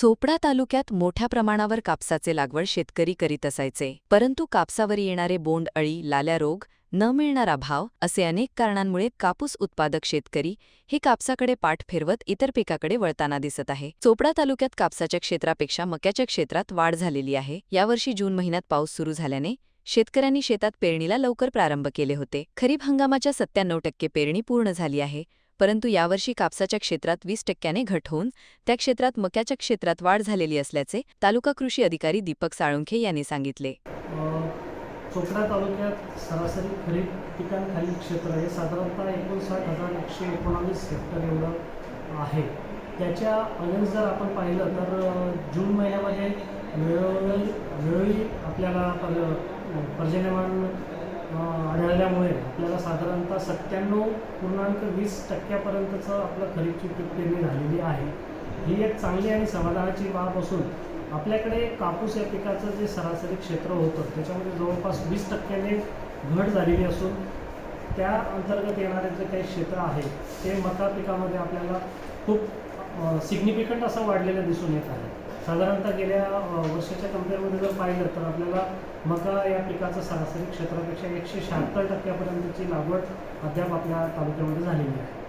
चोपडा तालुक्यात मोठ्या प्रमाणावर कापसाचे लागवड शेतकरी करीत असायचे. परंतु कापसावर येणारे बोंड अळी लाल्या रोग न मिळणारा भाव असे अनेक कारणांमुळे कापूस उत्पादक शेतकरी हे कापसाकडे पाठ फिरवत इतर पिकाकडे वळताना दिसत आहे. चोपडा तालुक्यात कापसाच्या क्षेत्रापेक्षा मक्याच्या क्षेत्रात वाढ झालेली आहे. यावर्षी जून महिन्यात पाऊस सुरू झाल्याने शेतकऱ्यांनी शेतात पेरणीला लवकर प्रारंभ केले होते. खरीप हंगामाच्या सत्त्याण्णव टक्के पेरणी पूर्ण झाली आहे. परंतु यावर्षी कापसाच्या क्षेत्रात वीस टक्क्याने घट होऊन त्या क्षेत्रात मक्याच्या क्षेत्रात वाढ झालेली असल्याचे तालुका कृषी अधिकारी दीपक साळुंखे यांनी सांगितले. चोपडा तालुक्यात सरासरी खरीप पिकांखालील क्षेत्र हे साधारणतः एकोणसाठ हजार एकशे एकोणावीस हेक्टर एवढं आहे. त्याच्या अगेन्स्ट जर आपण पाहिलं तर जून महिन्यामध्ये वेळोवेळी वेळोवेळी आपल्याला पर्जन्यमान अ, आपल्याला साधारणतः सत्त्याण्णव पूर्णांक वीस टक्क्यापर्यंतचं आपलं खरीपची पीक पेरणी झालेली आहे. ही एक चांगली आणि समाधानाची बाब असून आपल्याकडे कापूस या पिकाचं जे सरासरी क्षेत्र होतं त्याच्यामध्ये जवळपास वीस टक्क्याने घट झालेली असून त्या अंतर्गत येणारे जे काही क्षेत्र आहे ते मका पिकामध्ये आपल्याला खूप सिग्निफिकंट असं वाढलेलं दिसून येत आहे. साधारणतः गेल्या वर्षाच्या कंपेअरमध्ये जर पाहिलं तर आपल्याला मका या पिकाचं सरासरी क्षेत्रापेक्षा एकशे शहात्तर टक्क्यापर्यंतची लागवड अद्याप आपल्या तालुक्यामध्ये झालेली आहे.